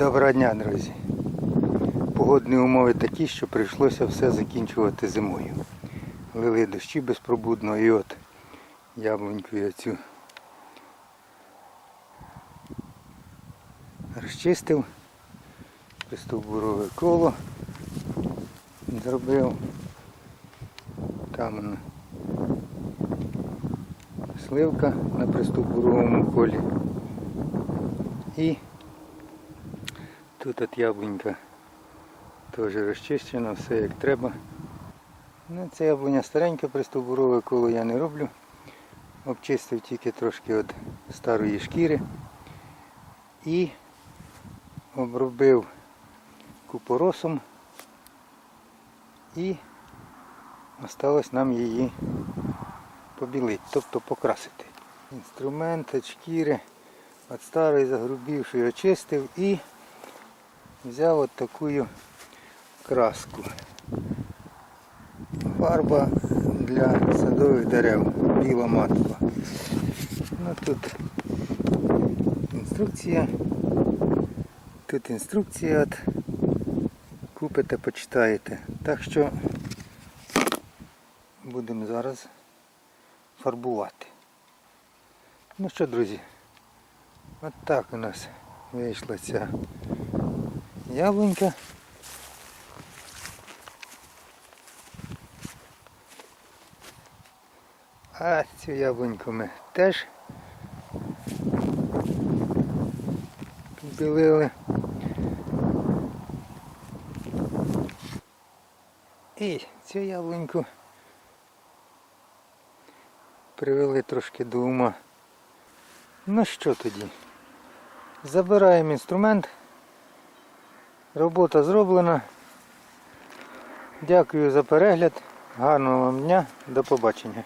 Доброго дня, друзі. Погодні умови такі, що прийшлося все закінчувати зимою. Лили дощі безпробудно і от яблуньку я цю розчистив, пристовбурове коло зробив. Там сливка на пристовбуровому колі. І Тут от яблунька теж розчищена, все як треба. Ну, Це яблуня старенька, пристовбурове коло я не роблю. Обчистив тільки трошки від старої шкіри і обробив купоросом і осталось нам її побілити, тобто покрасити. Інструмент шкіри від старої загрубівшої очистив і взяв от таку краску. Фарба для садових дерев, біла матова. Ну тут інструкція. Тут інструкція от купите, почитаєте. Так що будемо зараз фарбувати. Ну що, друзі, от так у нас вийшла ця яблунька. А цю яблуньку ми теж підбілили. І цю яблуньку привели трошки до ума. Ну що тоді? Забираємо інструмент. Робота зроблена. Дякую за перегляд. Гарного вам дня. До побачення.